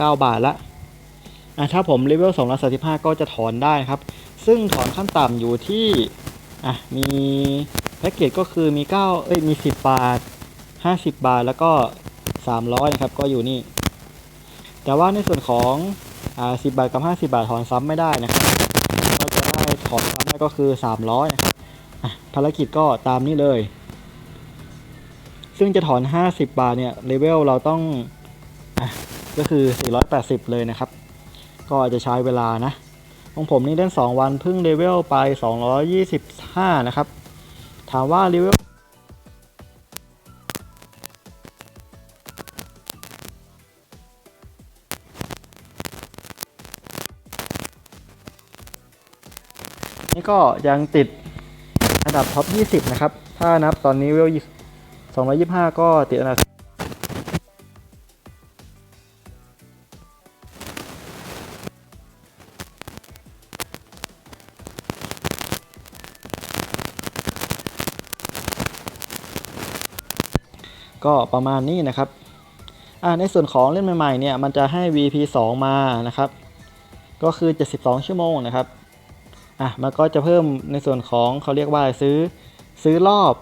9 บาทละอะถ้าผมเลเวล235 ก็จะถอนได้ครับ ซึ่งถอนขั้นต่ำอยู่ที่อะมีแพ็กเกจก็คือมี 9 เอ้ยมี 10 บาท 50 บาทแล้วก็ 300นะครับก็อยู่นี่ แต่ว่าในส่วนของอ่า10 บาทกับ 50 บาทถอนซ้ำไม่ได้นะครับก็จะได้ถอนซ้ำได้ก็คือ 300นะครับอะภารกิจก็ตามนี้เลย ซึ่งจะถอน 50 บาทเนี่ยเลเวลเราต้อง ก็คือ 480 เลยนะครับ ก็จะใช้เวลานะของผมนี่เล่น 2 วันเพิ่งเลเวลไป 225 นะครับ ถามว่าเลเวลนี่ก็ยังติดอันดับท็อป 20 นะครับ ถ้านับตอนนี้เวล225 ก็ติดอันดับ ก็ประมาณนี้นะครับอ่าในส่วนของเล่นใหม่ๆเนี่ยมันจะให้ VP 2 มานะครับ ก็คือ 72 ชั่วโมงนะครับอะมันก็จะเพิ่มในส่วนของเขาเรียกว่าซื้อซื้อรอบ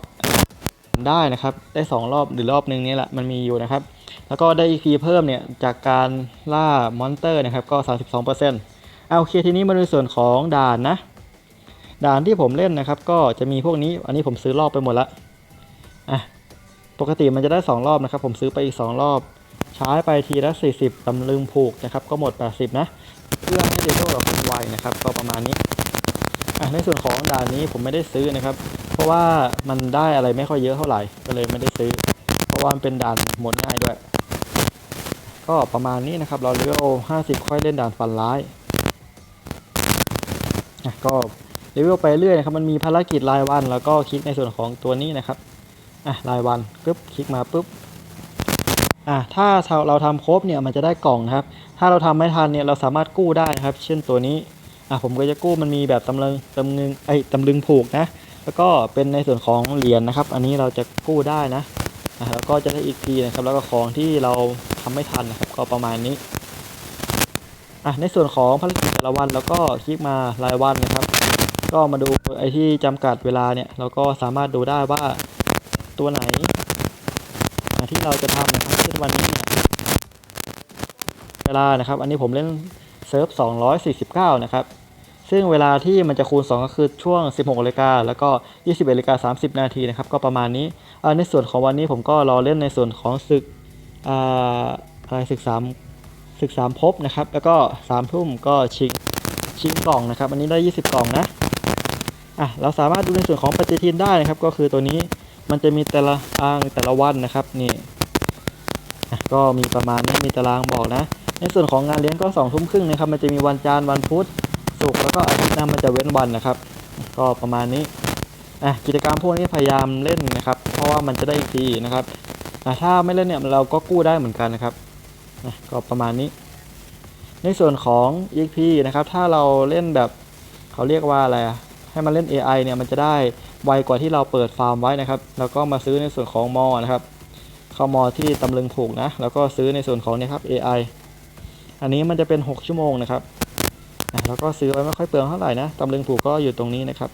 ได้นะครับ ได้ 2 รอบหรือรอบนึงนี่แหละมันมีอยู่นะครับ แล้วก็ได้ EP เพิ่มเนี่ยจากการล่ามอนเตอร์นะครับก็ 32%อ่าโอเคทีนี้มาดูส่วนของด่านนะ ด่านที่ผมเล่นนะครับ ก็จะมีพวกนี้อันนี้ผมซื้อรอบไปหมดละอะ ปกติมันจะได้ 2 รอบนะครับ ผมซื้อไปอีก 2 รอบ ใช้ไปทีละ 40ตำลึงผูกนะครับ ก็หมด 80 นะ เพื่อให้เดโดเราคงไวนะครับ ก็ประมาณนี้ในส่วนของด่านนี้ผมไม่ได้ซื้อนะครับ เพราะว่ามันได้อะไรไม่ค่อยเยอะเท่าไหร่ ก็เลยไม่ได้ซื้อ เพราะว่ามันเป็นด่านหมดง่ายด้วย ก็ประมาณนี้นะครับ เราเลเวล50 ค่อยเล่นด่านฟันร้ายอะก็เลเวลไปเรื่อยนะครับ มันมีภารกิจรายวัน แล้วก็คลิกในส่วนของตัวนี้นะครับ อะรายวันปุ๊บคลิกมาปุ๊บอะถ้าเราทำครบเนี่ยมันจะได้กล่องนะครับ ถ้าเราทำไม่ทันเนี่ยเราสามารถกู้ได้นะครับ เช่นตัวนี้อะผมก็จะกู้มันมีแบบตำลึงตำลึงไอ้ตำลึงผูกนะ แล้วก็เป็นในส่วนของเหรียญนะครับ อันนี้เราจะกู้ได้นะอะแล้วก็จะได้อีกทีนะครับ แล้วก็ของที่เราทำไม่ทันนะครับ ก็ประมาณนี้อะในส่วนของภารกิจแต่ละวันแล้วก็คลิกมารายวันนะครับ ก็มาดูไอ้ที่จำกัดเวลาเนี่ยเราก็สามารถดูได้ว่า ตัวไหนที่เราจะทำนะครับเช่นวันนี้เวลานะครับ อันนี้ผมเล่นเซิร์ฟ249 นะครับ ซึ่งเวลาที่มันจะคูณ 2 ก็คือช่วง 16นาฬิกาแล้วก็ 21นาฬิกา30 นาทีนะครับ ก็ประมาณนี้ ในส่วนของวันนี้ผมก็รอเล่นในส่วนของศึกอะไรศึกสามศึกสามภพนะครับ แล้วก็3ทุ่มก็ชิงชิงกล่องนะครับ อันนี้ได้ 20 กล่องนะอะเราสามารถดูในส่วนของปฏิทินได้นะครับ ก็คือตัวนี้ มันจะมีแต่ละอ้างแต่ละวันนะครับนี่ก็มีประมาณนี้มีตารางบอกนะ ในส่วนของงานเลี้ยงก็สองทุ่มครึ่งนะครับ มันจะมีวันจันทร์วันพุธศุกร์แล้วก็อาทิตย์นะมันจะเว้นวันนะครับ ก็ประมาณนี้อะกิจกรรมพวกนี้พยายามเล่นนะครับ เพราะว่ามันจะได้อีกทีนะครับอะถ้าไม่เล่นเนี่ยเราก็กู้ได้เหมือนกันนะครับอะก็ประมาณนี้ ในส่วนของ EXP นะครับ ถ้าเราเล่นแบบเขาเรียกว่าอะไรอะ ให้มันเล่น AI เนี่ยมันจะได้ไวกว่าที่เราเปิดฟาร์มไว้นะครับ แล้วก็มาซื้อในส่วนของมอนะครับ เข้ามอที่ตำลึงผูกนะ แล้วก็ซื้อในส่วนของเนี่ยครับ AI อันนี้มันจะเป็น 6 ชั่วโมงนะครับแล้วก็ซื้อไว้ไม่ค่อยเปลืองเท่าไหร่นะตำลึงผูกก็อยู่ตรงนี้นะครับ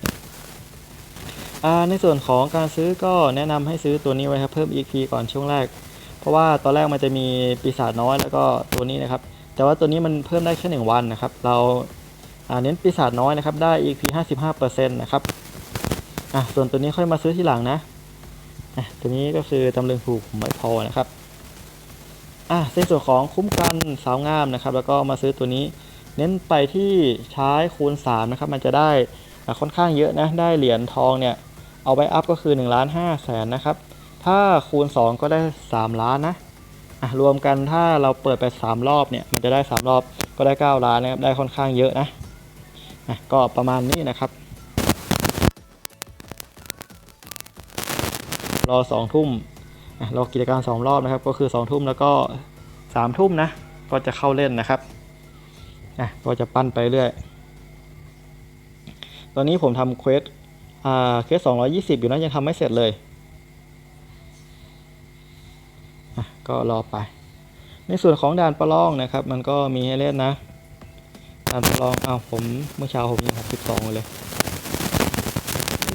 ในส่วนของการซื้อก็แนะนำให้ซื้อตัวนี้ไว้ครับเพิ่ม EP ก่อนช่วงแรก เพราะว่าตอนแรกมันจะมีปีศาจน้อยแล้วก็ตัวนี้นะครับ แต่ว่าตัวนี้มันเพิ่มได้แค่หนึ่งวันนะครับ เรา เน้นปีศาจน้อยนะครับ ได้ EP 55%นะครับอะส่วนตัวนี้ค่อยมาซื้อทีหลังนะอะตัวนี้ก็คือตำลึงผูกไม่พอนะครับอะในส่วนของคุ้มกันสาวงามนะครับ แล้วก็มาซื้อตัวนี้ เน้นไปที่ใช้คูณ3นะครับ มันจะได้ค่อนข้างเยอะนะ ได้เหรียญทองเนี่ย เอาไว้อัพก็คือ1ล้าน5แสนนะครับ ถ้าคูณ 2 ก็ได้ 3 ล้านนะอะรวมกันถ้าเราเปิดไป 3 รอบเนี่ย มันจะได้ 3 รอบก็ได้ 9 ล้านนะครับ ได้ค่อนข้างเยอะนะ อะก็ประมาณนี้นะครับ รอ2ทุ่มอะรอกิจการสองรอบนะครับ ก็คือสองทุ่มแล้วก็สามทุ่มนะ ก็จะเข้าเล่นนะครับอะก็จะปั้นไปเรื่อย ตอนนี้ผมทำเควสอ่าเควสสองร้อยี่สิบอยู่นะยังทำไม่เสร็จเลยก็รอไป ในส่วนของด่านประลองนะครับ มันก็มีให้เล่นนะ ด่านประลองอ้าวผมเมื่อเช้าผมยังหกสิบสองเลย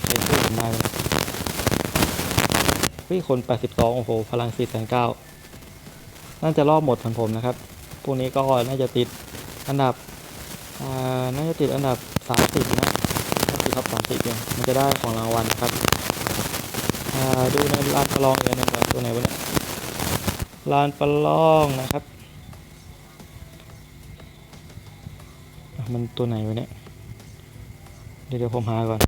ใส่ชื่อผมได้ไหมเฮ้ยคนแปดสิบสองโอ้โห พลังสี่แสนเก้าน่าจะรอบหมดของผมนะครับ พวกนี้ก็น่าจะติดอันดับอ่าน่าจะติดอันดับสามสิบนะน่าจะท็อปสามสิบเนี่ยมันจะได้ของรางวัลครับดูในลานประลองเลยนะครับตัวไหนวะเนี่ยลานประลองนะครับ มันตัวไหนวะเนี่ย เดี๋ยวผมหาก่อน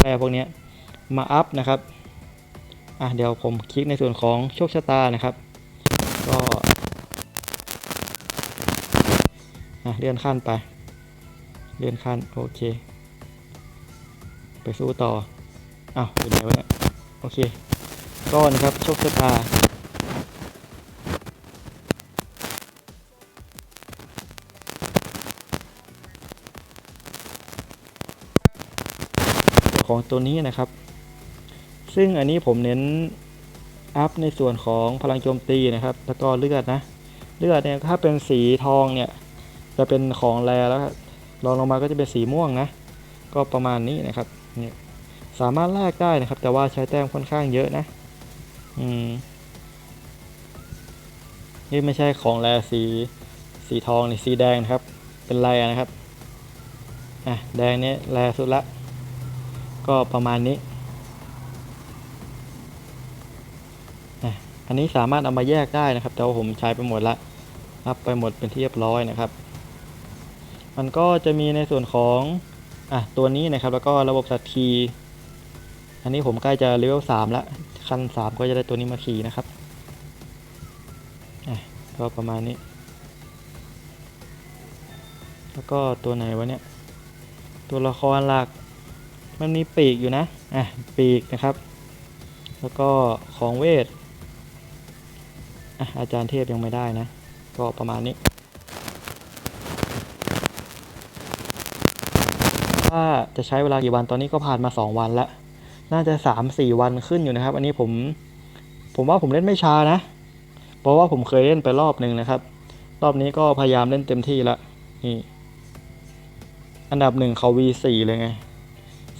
แปรพวกเนี้ยมาอัพนะครับ อะเดี๋ยวผมคลิกในส่วนของโชคชะตานะครับ ก็อะเลื่อนขั้นไป เลื่อนขั้นโอเค ไปสู้ต่อ อ้าวอยู่ไหนวะเนี่ย โอเค ก็นะครับโชคชะตาของตัวนี้นะครับ ซึ่งอันนี้ผมเน้นอัพในส่วนของพลังโจมตีนะครับ แล้วก็เลือดนะ เลือดเนี่ยถ้าเป็นสีทองเนี่ย จะเป็นของแรแล้วครับรองลงมาก็จะเป็นสีม่วงนะ ก็ประมาณนี้นะครับเนี่ยสามารถแลกได้นะครับ แต่ว่าใช้แต้มค่อนข้างเยอะนะ อืม นี่ไม่ใช่ของแรสี สีทองนี่สีแดงนะครับ เป็นแรนะครับ อะ แดงนี้แรสุดละ ก็ประมาณนี้อะอันนี้สามารถเอามาแยกได้นะครับ แต่ว่าผมใช้ไปหมดละอัพไปหมดเป็นที่เรียบร้อยนะครับ มันก็จะมีในส่วนของอะตัวนี้นะครับ แล้วก็ระบบสัตว์คีอันนี้ผมใกล้จะเลเวลสามละ ขั้นสามก็จะได้ตัวนี้มาขี่นะครับก็ประมาณนี้ แล้วก็ตัวไหนวะเนี่ย ตัวละครหลัก มันมีปีกอยู่นะ อะ ปีกนะครับ แล้วก็ของเวท อะ อาจารย์เทพยังไม่ได้นะ ก็ประมาณนี้ถ้าจะใช้เวลากี่วัน ตอนนี้ก็ผ่านมา 2 วันแล้ว น่าจะ3-4วันขึ้นอยู่นะครับ อันนี้ผม ผมว่าผมเล่นไม่ช้านะ เพราะว่าผมเคยเล่นไปรอบหนึ่งนะครับ รอบนี้ก็พยายามเล่นเต็มที่ละนี่อันดับหนึ่งเขา V4 เลยไง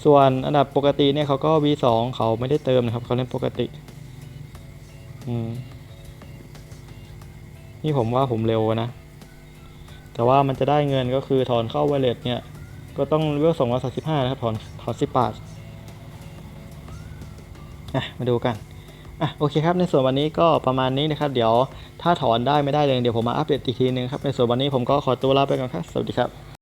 ส่วนอันดับปกติเนี่ยเขาก็ V2 เขาไม่ได้เติมนะครับ เขาเล่นปกติ อืม นี่ผมว่าผมเร็วนะ แต่ว่ามันจะได้เงินก็คือถอนเข้า wallet เนี่ย ก็ต้องเวล235นะครับ ถอนถอน10บาท อะมาดูกันอะโอเคครับในส่วนวันนี้ก็ประมาณนี้นะครับ เดี๋ยวถ้าถอนได้ไม่ได้เลยเดี๋ยวผมมาอัปเดตอีกทีนึงครับในส่วนวันนี้ผมก็ขอตัวลาไปก่อนครับสวัสดีครับ